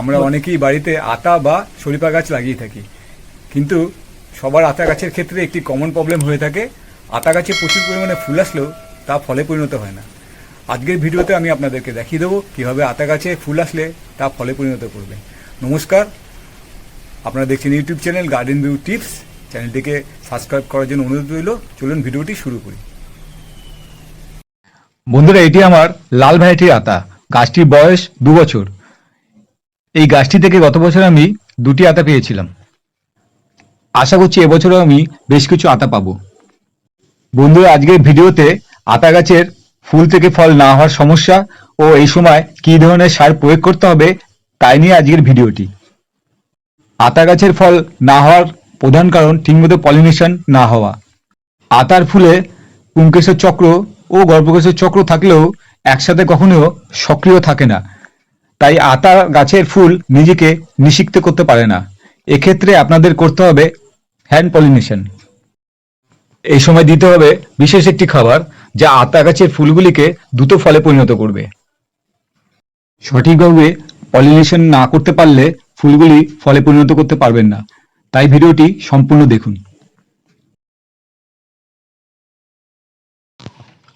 আমরা অনেকেই বাড়িতে আতা বা শরিফা গাছ লাগিয়ে থাকি। কিন্তু সবার আতা গাছের ক্ষেত্রে একটি কমন প্রবলেম হয়ে থাকে। আতা গাছে প্রচুর পরিমাণে ফুল আসলেও তা ফলে পরিণত হয় না। আজকের ভিডিওতে আমি আপনাদেরকে দেখিয়ে দেবো কীভাবে আতা গাছে ফুল আসলে তা ফলে পরিণত করবে। নমস্কার। আপনারা দেখছেন YouTube channel garden view tips চ্যানেলটিকে সাবস্ক্রাইব করার জন্য অনুরোধ রইল। চলুন ভিডিওটি শুরু করি। বন্ধুরা এটি আমার লাল ভ্যারাইটির আতা। গাছটির বয়স দু বছর। এই গাছটি থেকে গত বছর আমি দুটি আতা পেয়েছিলাম। আশা করছি এবছরও আমি বেশ কিছু আতা পাবো। বন্ধুরা, আজকের ভিডিওতে আতা গাছের ফুল থেকে ফল না হওয়ার সমস্যা ও এই সময় কী ধরনের সার প্রয়োগ করতে হবে তাই নিয়ে আজকের ভিডিওটি। আতা গাছের ফল না হওয়ার প্রধান কারণ ঠিকমতো পলিনেশন না হওয়া। আতার ফুলে পুংকেশের চক্র ও গর্ভকেশের চক্র থাকলেও একসাথে কখনো সক্রিয় থাকে না। তাই আতা গাছের ফুল নিজেকে নিষিক্ত করতে পারে না। এক্ষেত্রে আপনাদের করতে হবে হ্যান্ড পলিনেশন এই সময় দিতে হবে বিশেষ একটি খাবার যা আতা গাছের ফুলগুলিকে দ্রুত ফলে পরিণত করবে। সঠিকভাবে পলিনেশন না করতে পারলে ফুলগুলি ফলে পরিণত করতে পারবেন না। তাই ভিডিওটি সম্পূর্ণ দেখুন।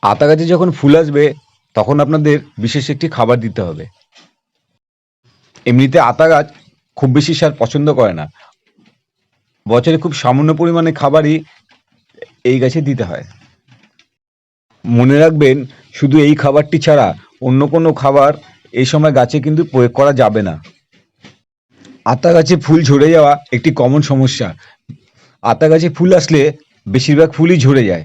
আতা গাছে যখন ফুল আসবে, তখন আপনাদের বিশেষ একটি খাবার দিতে হবে। এমনিতে আতা গাছ খুব বেশি সার পছন্দ করে না। বছরে খুব সামান্য পরিমাণে খাবারই এই গাছে দিতে হয়। মনে রাখবেন, শুধু এই খাবারটি ছাড়া অন্য কোনো খাবার এই সময় গাছে কিন্তু প্রয়োগ করা যাবে না। আতা গাছে ফুল ঝরে যাওয়া একটি কমন সমস্যা। আতা গাছে ফুল আসলে বেশিরভাগ ফুলই ঝরে যায়।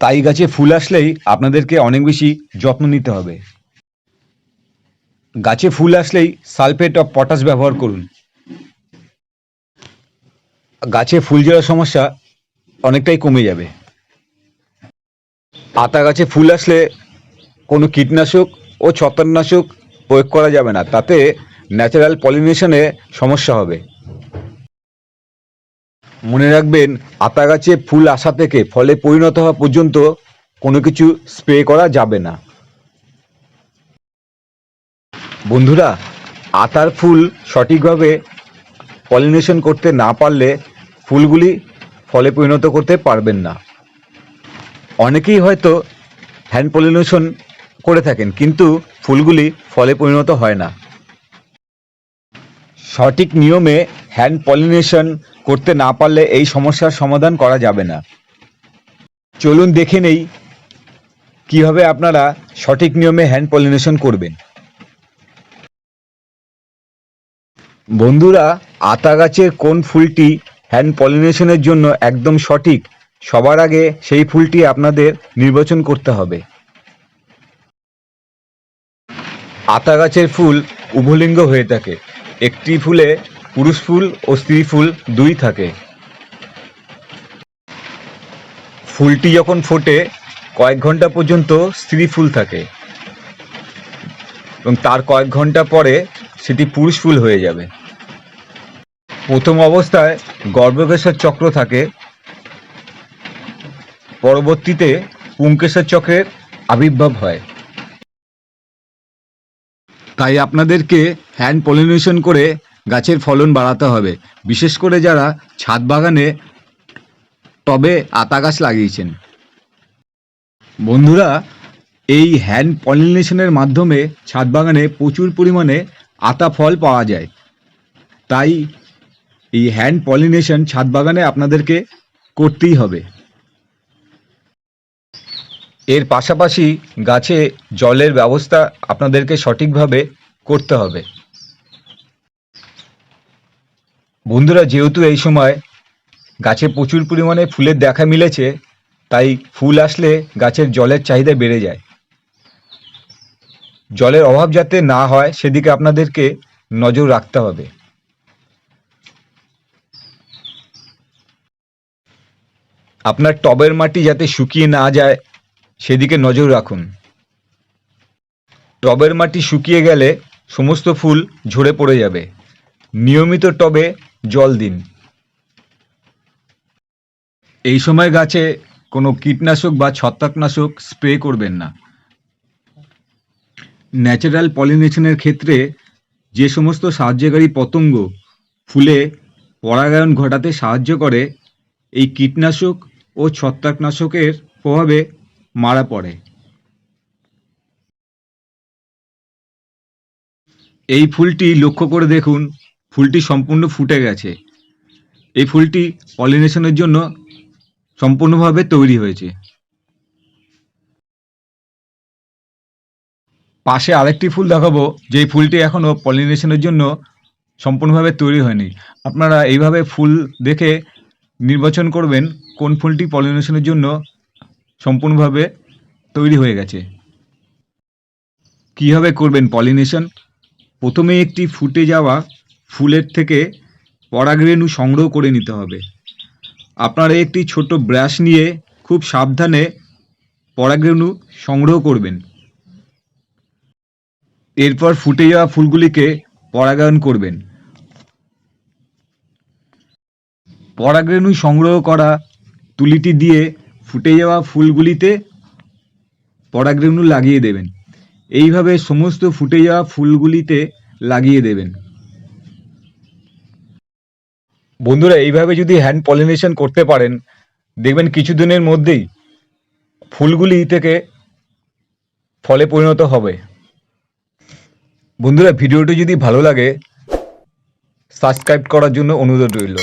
তাই গাছে ফুল আসলেই আপনাদেরকে অনেক বেশি যত্ন নিতে হবে। গাছে ফুল আসলেই সালফেট অফ পটাশ ব্যবহার করুন। গাছে ফুল ঝরার সমস্যা অনেকটাই কমে যাবে। আতা গাছে ফুল আসলে কোনো কীটনাশক ও ছত্রাকনাশক প্রয়োগ করা যাবে না, তাতে ন্যাচারাল পলিনেশনে সমস্যা হবে। মনে রাখবেন আতা গাছে ফুল আসা থেকে ফলে পরিণত হওয়া পর্যন্ত কোনো কিছু স্প্রে করা যাবে না। বন্ধুরা, আতার ফুল সঠিকভাবে পলিনেশন করতে না পারলে ফুলগুলি ফলে পরিণত করতে পারবেন না। অনেকেই হয়তো হ্যান্ড পলিনেশন করে থাকেন, কিন্তু ফুলগুলি ফলে পরিণত হয় না। সঠিক নিয়মে হ্যান্ড পলিনেশন করতে না পারলে এই সমস্যার সমাধান করা যাবে না। চলুন দেখে নেই কীভাবে আপনারা সঠিক নিয়মে হ্যান্ড পলিনেশন করবেন। বন্ধুরা আতা গাছের কোন ফুলটি হ্যান্ড পলিনেশনের জন্য একদম সঠিক, সবার আগে সেই ফুলটি আপনাদের নির্বাচন করতে হবে। আতা গাছের ফুল উভলিঙ্গ হয়ে থাকে। একটি ফুলে পুরুষ ফুল ও স্ত্রী ফুল দুই থাকে। ফুলটি যখন ফোটে, কয়েক ঘণ্টা পর্যন্ত স্ত্রী ফুল থাকে। এবং তার কয়েক ঘণ্টা পরে সেটি পুরুষ ফুল হয়ে যাবে। প্রথম অবস্থায় গর্ভকেশর চক্র থাকে। পরবর্তীতে পুংকেশর চক্রের আবির্ভাব হয়। তাই আপনাদেরকে হ্যান্ড পলিনেশন করে গাছের ফলন বাড়াতে হবে। বিশেষ করে যারা ছাদ বাগানে টবে আতা গাছ লাগিয়েছেন। বন্ধুরা, এই হ্যান্ড পলিনেশনের মাধ্যমে ছাদ বাগানে প্রচুর পরিমাণে আতা ফল পাওয়া যায়। তাই এই হ্যান্ড পলিনেশন ছাদ বাগানে আপনাদেরকে করতেই হবে। এর পাশাপাশি গাছে জলের ব্যবস্থা আপনাদেরকে সঠিকভাবে করতে হবে। বন্ধুরা, যেহেতু এই সময় গাছে প্রচুর পরিমাণে ফুলের দেখা মিলেছে, তাই ফুল আসলে গাছের জলের চাহিদা বেড়ে যায়। জলের অভাব যাতে না হয়, সেদিকে আপনাদেরকে নজর রাখতে হবে। আপনার টবের মাটি যাতে শুকিয়ে না যায়, সেদিকে নজর রাখুন। টবের মাটি শুকিয়ে গেলে সমস্ত ফুল ঝরে পড়ে যাবে। নিয়মিত টবে জল দিন। এই সময় গাছে কোনো কীটনাশক বা ছত্রাকনাশক স্প্রে করবেন না। ন্যাচারাল পলিনেশনের ক্ষেত্রে যে সমস্ত সাহায্যকারী পতঙ্গ ফুলে পরাগায়ন ঘটাতে সাহায্য করে, এই কীটনাশক ও ছত্রাকনাশকের প্রভাবে মারা পড়ে। এই ফুলটি লক্ষ্য করে দেখুন, ফুলটি সম্পূর্ণ ফুটে গেছে। এই ফুলটি পলিনেশনের জন্য সম্পূর্ণভাবে তৈরি হয়েছে। পাশে আরেকটি ফুল দেখাবো যে ফুলটি এখনও পলিনেশনের জন্য সম্পূর্ণভাবে তৈরি হয়নি। আপনারা এইভাবে ফুল দেখে নির্বাচন করবেন কোন ফুলটি পলিনেশনের জন্য সম্পূর্ণভাবে তৈরি হয়ে গেছে। কীভাবে করবেন পলিনেশন? প্রথমে একটি ফুটে যাওয়া ফুলের থেকে পরাগরেণু সংগ্রহ করে নিতে হবে। আপনারা একটি ছোট ব্রাশ নিয়ে খুব সাবধানে পরাগরেণু সংগ্রহ করবেন। এরপর ফুটে যাওয়া ফুলগুলিকে পরাগায়ন করবেন। পরাগরেণু সংগ্রহ করা তুলিটি দিয়ে ফুটে যাওয়া ফুলগুলিতে পরাগরেণু লাগিয়ে দেবেন। এইভাবে সমস্ত ফুটে যাওয়া ফুলগুলিতে লাগিয়ে দেবেন। বন্ধুরা, এইভাবে যদি হ্যান্ড পলিনেশন করতে পারেন, দেখবেন কিছুদিনের মধ্যেই ফুলগুলি থেকে ফলে পরিণত হবে। বন্ধুরা ভিডিওটি যদি ভালো লাগে সাবস্ক্রাইব করার জন্য অনুরোধ রইল।